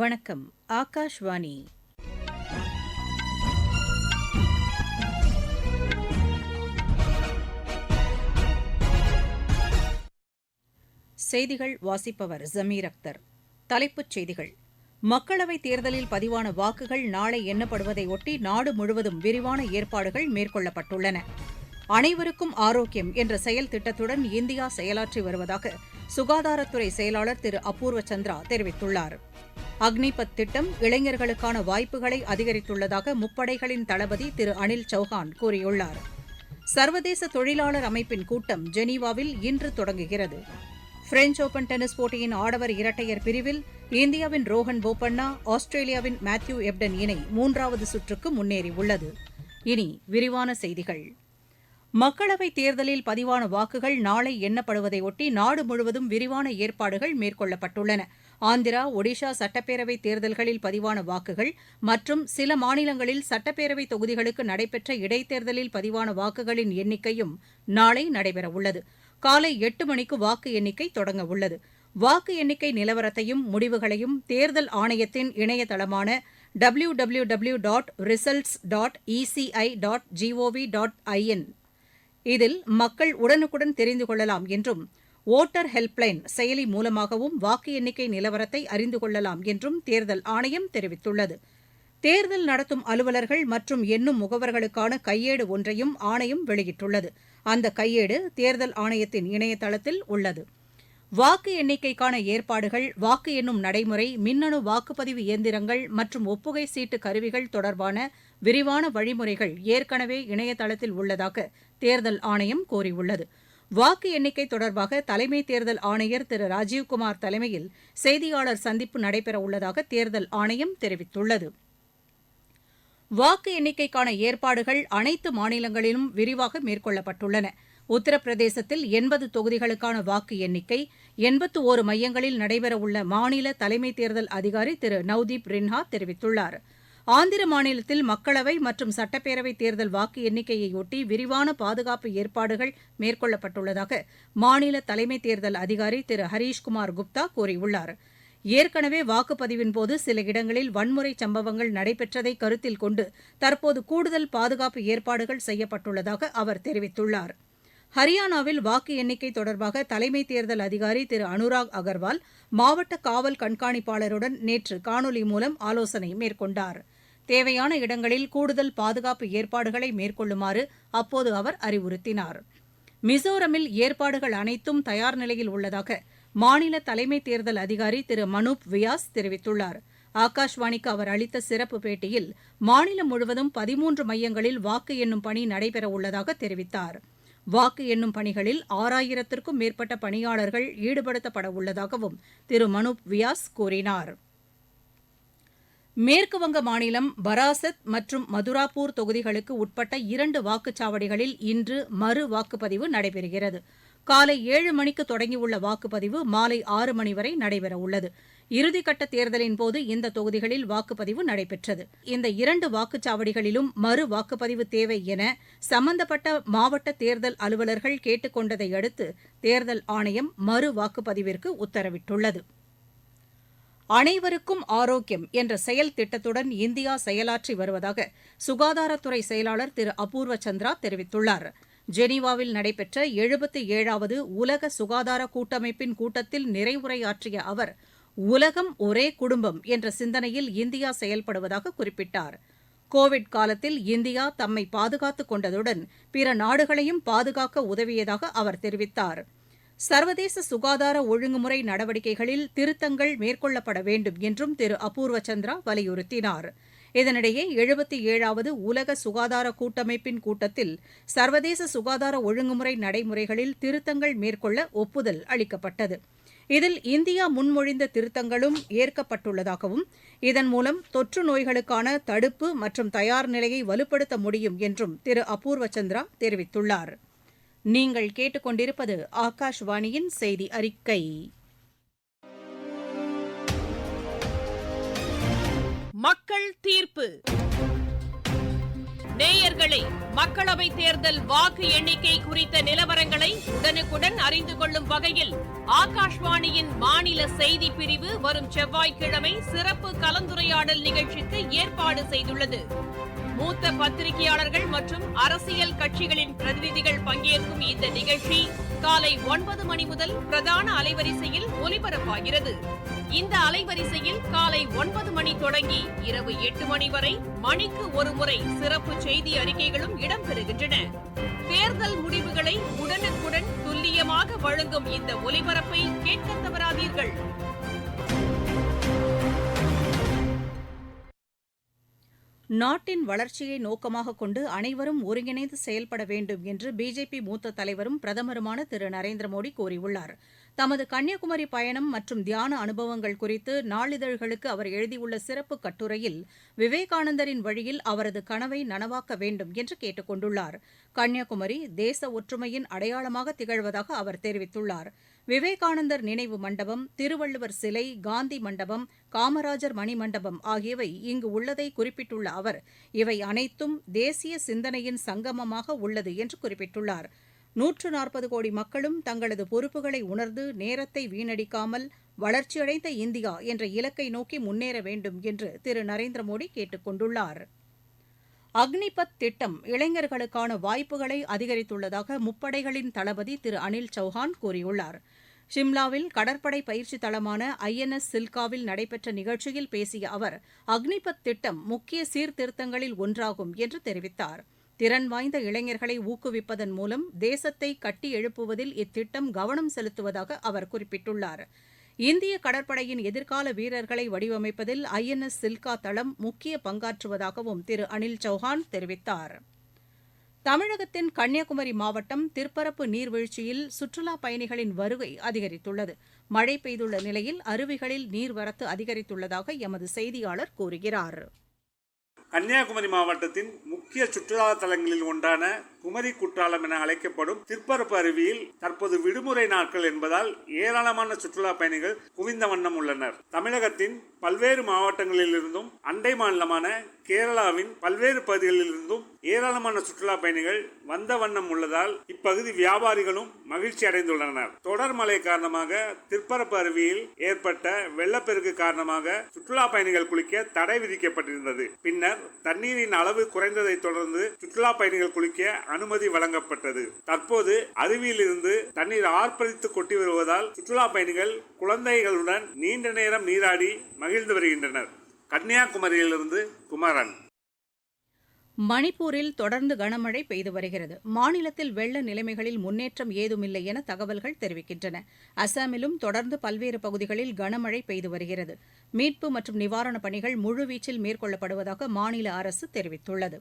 வணக்கம் ஆகாஷ்வாணி. செய்திகள் வாசிப்பவர் ஜமீர் அக்தர். தலைப்புச் செய்திகள். மக்களவைத் தேர்தலில் பதிவான வாக்குகள் நாளை எண்ணப்படுவதை ஒட்டி நாடு முழுவதும் விரிவான ஏற்பாடுகள் மேற்கொள்ளப்பட்டுள்ளன. அனைவருக்கும் ஆரோக்கியம் என்ற செயல் திட்டத்துடன் இந்தியா செயலாற்றி வருவதாக சுகாதாரத்துறை செயலாளர் திரு அபூர்வ சந்திரா தெரிவித்துள்ளார். அக்னிபத் திட்டம் இளைஞர்களுக்கான வாய்ப்புகளை அதிகரித்துள்ளதாக முப்படைகளின் தளபதி திரு அனில் சௌஹான் கூறியுள்ளார். சர்வதேச தொழிலாளர் அமைப்பின் கூட்டம் ஜெனீவாவில் இன்று தொடங்குகிறது. பிரெஞ்ச் ஓபன் டென்னிஸ் போட்டியின் ஆடவர் இரட்டையர் பிரிவில் இந்தியாவின் ரோஹன் போபண்ணா ஆஸ்திரேலியாவின் மேத்யூ எப்டன் இணை மூன்றாவது சுற்றுக்கு முன்னேறியுள்ளது. இனி விரிவான செய்திகள். மக்களவைத் தேர்தலில் பதிவான வாக்குகள் நாளை எண்ணப்படுவதையொட்டி நாடு முழுவதும் விரிவான ஏற்பாடுகள் மேற்கொள்ளப்பட்டுள்ளன. ஆந்திரா ஒடிஷா சட்டப்பேரவைத் தேர்தல்களில் பதிவான வாக்குகள் மற்றும் சில மாநிலங்களில் சட்டப்பேரவைத் தொகுதிகளுக்கு நடைபெற்ற இடைத்தேர்தலில் பதிவான வாக்குகளின் எண்ணிக்கையும் நாளை நடைபெறவுள்ளது. காலை எட்டு மணிக்கு வாக்கு எண்ணிக்கை தொடங்க உள்ளது. வாக்கு எண்ணிக்கை நிலவரத்தையும் முடிவுகளையும் தேர்தல் ஆணையத்தின் இணையதளமான W W W dot results dot ECI dot GOV dot IN இதில் மக்கள் உடனுக்குடன் தெரிந்து கொள்ளலாம் என்றும் ஓட்டர் ஹெல்ப்லைன் செயலி மூலமாகவும் வாக்கு எண்ணிக்கை நிலவரத்தை அறிந்து கொள்ளலாம் என்றும் தேர்தல் ஆணையம் தெரிவித்துள்ளது. தேர்தல் நடத்தும் அலுவலர்கள் மற்றும் எண்ணும் முகவர்களுக்கான கையேடு ஒன்றையும் ஆணையம் வெளியிட்டுள்ளது. அந்த கையேடு தேர்தல் ஆணையத்தின் இணையதளத்தில் உள்ளது. வாக்கு எண்ணிக்கைக்கான ஏற்பாடுகள் வாக்கு எண்ணும் நடைமுறை மின்னணு வாக்குப்பதிவு இயந்திரங்கள் மற்றும் ஒப்புகை சீட்டு கருவிகள் தொடர்பான விரிவான வழிமுறைகள் ஏற்கனவே இணையதளத்தில் உள்ளதாக தேர்தல் ஆணையம் கூறியுள்ளது. வாக்கு எண்ணிக்கை தொடர்பாக தலைமை தேர்தல் ஆணையர் திரு ராஜீவ்குமார் தலைமையில் செய்தியாளர் சந்திப்பு நடைபெறவுள்ளதாக தேர்தல் ஆணையம் தெரிவித்துள்ளது. வாக்கு எண்ணிக்கைக்கான ஏற்பாடுகள் அனைத்து மாநிலங்களிலும் விரிவாக மேற்கொள்ளப்பட்டுள்ளன. உத்தரப்பிரதேசத்தில் எண்பது தொகுதிகளுக்கான வாக்கு எண்ணிக்கை எண்பத்து ஓரு மையங்களில் நடைபெறவுள்ள மாநில தலைமை தேர்தல் அதிகாரி திரு. நவ்தீப் ரின்ஹா தெரிவித்துள்ளார். ஆந்திர மாநிலத்தில் மக்களவை மற்றும் சட்டப்பேரவை தேர்தல் வாக்கு எண்ணிக்கையையொட்டி விரிவான பாதுகாப்பு ஏற்பாடுகள் மேற்கொள்ளப்பட்டுள்ளதாக மாநில தலைமை தேர்தல் அதிகாரி திரு. ஹரீஷ்குமார் குப்தா கூறியுள்ளார். ஏற்கனவே வாக்குப்பதிவின்போது சில இடங்களில் வன்முறை சம்பவங்கள் நடைபெற்றதை கருத்தில் கொண்டு தற்போது கூடுதல் பாதுகாப்பு ஏற்பாடுகள் செய்யப்பட்டுள்ளதாக அவர் தெரிவித்துள்ளார். ஹரியானாவில் வாக்கு எண்ணிக்கை தொடர்பாக தலைமை தேர்தல் அதிகாரி திரு அனுராக் அகர்வால் மாவட்ட காவல் கண்காணிப்பாளருடன் நேற்று காணொலி மூலம் ஆலோசனை மேற்கொண்டார். தேவையான இடங்களில் கூடுதல் பாதுகாப்பு ஏற்பாடுகளை மேற்கொள்ளுமாறு அப்போது அவர் அறிவுறுத்தினார். மிசோரமில் ஏற்பாடுகள் அனைத்தும் தயார் நிலையில் உள்ளதாக மாநில தலைமை தேர்தல் அதிகாரி திரு மனூப் வியாஸ் தெரிவித்துள்ளார். ஆகாஷ்வாணிக்கு அவர் அளித்த சிறப்பு பேட்டியில் மாநிலம் முழுவதும் பதிமூன்று மையங்களில் வாக்கு எண்ணும் பணி நடைபெறவுள்ளதாக தெரிவித்தார். வாக்கு எண்ணும் பணிகளில் ஆறாயிரத்திற்கும் மேற்பட்ட பணியாளர்கள் ஈடுபடுத்தப்பட உள்ளதாகவும் திரு மனு வியாஸ் கூறினார். மேற்குவங்க மாநிலம் பராசத் மற்றும் மதுராப்பூர் தொகுதிகளுக்கு உட்பட்ட இரண்டு வாக்குச்சாவடிகளில் இன்று மறு வாக்குப்பதிவு நடைபெறுகிறது. காலை ஏழு மணிக்கு தொடங்கியுள்ள வாக்குப்பதிவு மாலை ஆறு மணி வரை நடைபெறவுள்ளது. இறுதிக்கட்ட தேர்தலின்போது இந்த தொகுதிகளில் வாக்குப்பதிவு நடைபெற்றது. இந்த இரண்டு வாக்குச்சாவடிகளிலும் மறு வாக்குப்பதிவு தேவை என சம்பந்தப்பட்ட மாவட்ட தேர்தல் அலுவலர்கள் கேட்டுக் கொண்டதை அடுத்து தேர்தல் ஆணையம் மறு வாக்குப்பதிவிற்கு உத்தரவிட்டுள்ளது. அனைவருக்கும் ஆரோக்கியம் என்ற செயல் திட்டத்துடன் இந்தியா செயலாற்றி வருவதாக சுகாதாரத்துறை செயலாளர் திரு அபூர்வ சந்திரா தெரிவித்துள்ளார். ஜெனீவாவில் நடைபெற்ற எழுபத்தி ஏழாவது உலக சுகாதார கூட்டமைப்பின் கூட்டத்தில் நிறைவுரையாற்றிய அவர் உலகம் ஒரே குடும்பம் என்ற சிந்தனையில் இந்தியா செயல்படுவதாக குறிப்பிட்டார். கோவிட் காலத்தில் இந்தியா தம்மை பாதுகாத்துக் கொண்டதுடன் பிற நாடுகளையும் பாதுகாக்க உதவியதாக அவர் தெரிவித்தார். சர்வதேச சுகாதார ஒழுங்குமுறை நடவடிக்கைகளில் திருத்தங்கள் மேற்கொள்ளப்பட வேண்டும் என்றும் திரு. அபூர்வ சந்திரா வலியுறுத்தினார். இதனிடையே எழுபத்தி ஏழாவது உலக சுகாதார கூட்டமைப்பின் கூட்டத்தில் சர்வதேச சுகாதார ஒழுங்குமுறை நடைமுறைகளில் திருத்தங்கள் மேற்கொள்ள ஒப்புதல் அளிக்கப்பட்டது. இதில் இந்தியா முன்மொழிந்த திருத்தங்களும் ஏற்கப்பட்டுள்ளதாகவும் இதன் மூலம் தொற்று நோய்களுக்கான தடுப்பு மற்றும் தயார் நிலையை வலுப்படுத்த முடியும் என்றும் திரு அபூர்வ சந்திரா தெரிவித்துள்ளார். நீங்கள் கேட்டுக்கொண்டிருப்பது ஆகாஷ்வாணியின் செய்தி அறிக்கை. மக்கள் தீர்ப்பு. நேயர்களே மக்களவை தேர்தல் வாக்கு எண்ணிக்கை குறித்த நிலவரங்களை உடனுக்குடன் அறிந்து கொள்ளும் வகையில் ஆகாஷ்வாணியின் மாநில செய்தி பிரிவு வரும் செவ்வாய்க்கிழமை சிறப்பு கலந்துரையாடல் நிகழ்ச்சிக்கு ஏற்பாடு செய்துள்ளது. மூத்த பத்திரிகையாளர்கள் மற்றும் அரசியல் கட்சிகளின் பிரதிநிதிகள் பங்கேற்கும் இந்த நிகழ்ச்சி காலை ஒன்பது மணி முதல் பிரதான அலைவரிசையில் ஒலிபரப்பாகிறது. இந்த அலைவரிசையில் காலை ஒன்பது மணி தொடங்கி இரவு எட்டு மணி வரை மணிக்கு ஒருமுறை சிறப்பு செய்தி அறிக்கைகளும் இடம்பெறுகின்றன. தேர்தல் முடிவுகளை உடனுக்குடன் துல்லியமாக வழங்கும் இந்த ஒலிபரப்பை கேட்க தவறாதீர்கள். நாட்டின் வளர்ச்சியை நோக்கமாக கொண்டு அனைவரும் ஒருங்கிணைந்து செயல்பட வேண்டும் என்று பிஜேபி மூத்த தலைவரும் பிரதமருமான திரு. நரேந்திர மோடி கூறியுள்ளார். தமது கன்னியாகுமரி பயணம் மற்றும் தியான அனுபவங்கள் குறித்து நாளிதழ்களுக்கு அவர் எழுதியுள்ள சிறப்பு கட்டுரையில் விவேகானந்தரின் வழியில் அவரது கனவை நனவாக்க வேண்டும் என்று கேட்டுக் கொண்டுள்ளார். கன்னியாகுமரி தேச ஒற்றுமையின் அடையாளமாக திகழ்வதாக அவர் தெரிவித்துள்ளார். விவேகானந்தர் நினைவு மண்டபம் திருவள்ளுவர் சிலை காந்தி மண்டபம் காமராஜர் மணிமண்டபம் ஆகியவை இங்கு உள்ளதை குறிப்பிட்டுள்ள அவர் இவை அனைத்தும் தேசிய சிந்தனையின் சங்கமமாக உள்ளது என்று குறிப்பிட்டுள்ளார். நூற்று நாற்பது கோடி மக்களும் தங்களது பொறுப்புகளை உணர்ந்து நேரத்தை வீணடிக்காமல் வளர்ச்சியடைந்த இந்தியா என்ற இலக்கை நோக்கி முன்னேற வேண்டும் என்று திரு. நரேந்திர மோடி கேட்டுக் கொண்டுள்ளார். அக்னிபத் திட்டம் இளைஞர்களுக்கான வாய்ப்புகளை அதிகரித்துள்ளதாக முப்படைகளின் தளபதி திரு. அனில் சௌஹான் கூறியுள்ளார். ஷிம்லாவில் கடற்படை பயிற்சி தளமான ஐ என் எஸ் சில்காவில் நடைபெற்ற நிகழ்ச்சியில் பேசிய அவர் அக்னிபத் திட்டம் முக்கிய சீர்திருத்தங்களில் ஒன்றாகும் என்று தெரிவித்தார். திறன் வாய்ந்த இளைஞர்களை ஊக்குவிப்பதன் மூலம் தேசத்தை கட்டி எழுப்புவதில் இத்திட்டம் கவனம் செலுத்துவதாக அவர் குறிப்பிட்டுள்ளார். இந்திய கடற்படையின் எதிர்கால வீரர்களை வடிவமைப்பதில் ஐ என் எஸ் சில்கா தளம் முக்கிய பங்காற்றுவதாகவும் திரு அனில் சௌஹான் தெரிவித்தார். தமிழகத்தின் கன்னியாகுமரி மாவட்டம் திற்பரப்பு நீர்வீழ்ச்சியில் சுற்றுலாப் பயணிகளின் வருகை அதிகரித்துள்ளது. மழை பெய்துள்ள நிலையில் அருவிகளில் நீர்வரத்து அதிகரித்துள்ளதாக எமது செய்தியாளர் கூறுகிறார். கன்னியாகுமரி மாவட்டத்தின் முக்கிய சுற்றுலா தலங்களில் ஒன்றான குமரி குற்றாலம் என அழைக்கப்படும் திருப்பரப்பு அருவியில் தற்போது விடுமுறை நாட்கள் என்பதால் ஏராளமான சுற்றுலா பயணிகள் குவிந்த வண்ணம் உள்ளனர். தமிழகத்தின் பல்வேறு மாவட்டங்களில் இருந்தும் அண்டை மாநிலமான கேரளாவின் பல்வேறு பகுதிகளில் இருந்தும் ஏராளமான சுற்றுலா பயணிகள் வந்த வண்ணம் உள்ளதால் இப்பகுதி வியாபாரிகளும் மகிழ்ச்சி அடைந்துள்ளனர். தொடர் மழை காரணமாக திருப்பரப்பு அருவியில் ஏற்பட்ட வெள்ளப்பெருக்கு காரணமாக சுற்றுலா பயணிகள் குளிக்க தடை விதிக்கப்பட்டிருந்தது. பின்னர் தண்ணீரின் அளவு குறைந்ததை தொடர்ந்து சுற்றுலா பயணிகள் குளிக்க அனுமதி வழங்கப்பட்டது. தற்போது அருவியிலிருந்து தண்ணீர் ஆர்ப்பரித்து கொட்டி வருவதால் சுற்றுலா பயணிகள் குழந்தைகளுடன் நீண்ட நேரம் நீராடி மகிழ்ந்து வருகின்றனர். கன்னியாகுமரியிலிருந்து குமரன். மணிப்பூரில் தொடர்ந்து கனமழை பெய்து வருகிறது. மாநிலத்தில் வெள்ள நிலைமைகளில் முன்னேற்றம் ஏதுமில்லை என தகவல்கள் தெரிவிக்கின்றன. அசாமிலும் தொடர்ந்து பல்வேறு பகுதிகளில் கனமழை பெய்து வருகிறது. மீட்பு மற்றும் நிவாரணப் பணிகள் முழுவீச்சில் மேற்கொள்ளப்படுவதாக மாநில அரசு தெரிவித்துள்ளது.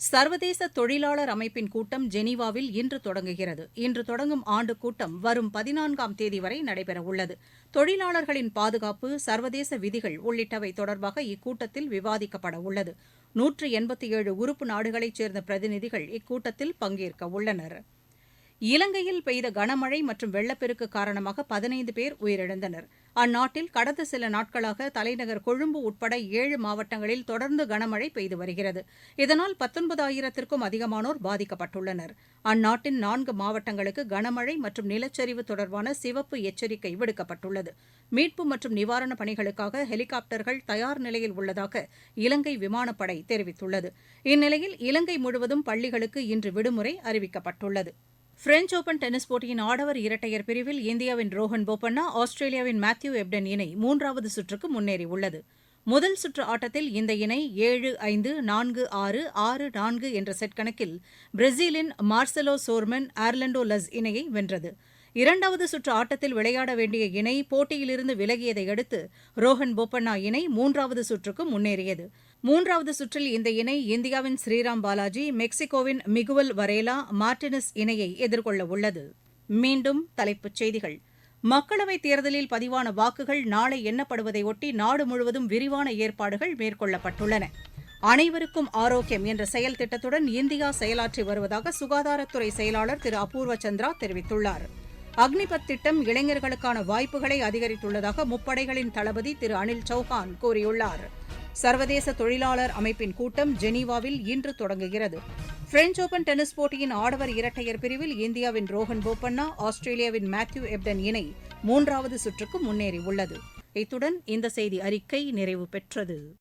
சர்வதேச தொழிலாளர் அமைப்பின் கூட்டம் ஜெனீவாவில் இன்று தொடங்குகிறது. இன்று தொடங்கும் ஆண்டு கூட்டம் வரும் பதினான்காம் தேதி வரை நடைபெறவுள்ளது. தொழிலாளர்களின் பாதுகாப்பு சர்வதேச விதிகள் உள்ளிட்டவை தொடர்பாக இக்கூட்டத்தில் விவாதிக்கப்பட உள்ளது நூற்று எண்பத்தி ஏழு உறுப்பு நாடுகளைச் சேர்ந்த பிரதிநிதிகள் இக்கூட்டத்தில் பங்கேற்க உள்ளனர் இலங்கையில் பெய்த கனமழை மற்றும் வெள்ளப்பெருக்கு காரணமாக பதினைந்து பேர் உயிரிழந்தனர். அந்நாட்டில் கடந்த சில நாட்களாக தலைநகர் கொழும்பு உட்பட ஏழு மாவட்டங்களில் தொடர்ந்து கனமழை பெய்து வருகிறது. இதனால் பத்தொன்பதாயிரத்திற்கும் அதிகமானோர் பாதிக்கப்பட்டுள்ளனர். அந்நாட்டின் நான்கு மாவட்டங்களுக்கு கனமழை மற்றும் நிலச்சரிவு தொடர்பான சிவப்பு எச்சரிக்கை விடுக்கப்பட்டுள்ளது. மீட்பு மற்றும் நிவாரணப் பணிகளுக்காக ஹெலிகாப்டர்கள் தயார் நிலையில் உள்ளதாக இலங்கை விமானப்படை தெரிவித்துள்ளது. இந்நிலையில் இலங்கை முழுவதும் பள்ளிகளுக்கு இன்று விடுமுறை அறிவிக்கப்பட்டுள்ளது. பிரெஞ்ச் ஓபன் டென்னிஸ் போட்டியின் ஆடவர் இரட்டையர் பிரிவில் இந்தியாவின் ரோஹன் போபண்ணா ஆஸ்திரேலியாவின் மேத்யூ எப்டன் இணை மூன்றாவது சுற்றுக்கு முன்னேறியுள்ளது. முதல் சுற்று ஆட்டத்தில் இந்த இணை ஏழு ஐந்து நான்கு ஆறு ஆறு நான்கு என்ற செட் கணக்கில் பிரேசிலின் மார்செலோ சோர்மன் ஆர்லண்டோ லஸ் இணையை வென்றது. இரண்டாவது சுற்று ஆட்டத்தில் விளையாட வேண்டிய இணை போட்டியிலிருந்து விலகியதை அடுத்து ரோஹன் போபண்ணா இணை மூன்றாவது சுற்றுக்கு முன்னேறியது. மூன்றாவது சுற்றில் இந்த இணை இந்தியாவின் ஸ்ரீராம் பாலாஜி மெக்சிகோவின் மிகுவல் வரேலா மார்டினஸ் இணையை எதிர்கொள்ள உள்ளது. மீண்டும் தலைப்புச் செய்திகள். மக்களவைத் தேர்தலில் பதிவான வாக்குகள் நாளை எண்ணப்படுவதையொட்டி நாடு முழுவதும் விரிவான ஏற்பாடுகள் மேற்கொள்ளப்பட்டுள்ளன. அனைவருக்கும் ஆரோக்கியம் என்ற செயல் திட்டத்துடன் இந்தியா செயலாற்றி வருவதாக சுகாதாரத்துறை செயலாளர் திரு அபூர்வ சந்திரா தெரிவித்துள்ளார். அக்னிபத் திட்டம் இளைஞர்களுக்கான வாய்ப்புகளை அதிகரித்துள்ளதாக முப்படைகளின் தளபதி திரு அனில் சௌஹான் கூறியுள்ளார். சர்வதேச தொழிலாளர் அமைப்பின் கூட்டம் ஜெனீவாவில் இன்று தொடங்குகிறது. பிரெஞ்ச் ஓபன் டென்னிஸ் போட்டியின் ஆடவர் இரட்டையர் பிரிவில் இந்தியாவின் ரோஹன் போபண்ணா ஆஸ்திரேலியாவின் மேத்யூ எப்டன் இணை மூன்றாவது சுற்றுக்கு முன்னேறியுள்ளது. இத்துடன் இந்த செய்தி அறிக்கை நிறைவு பெற்றது.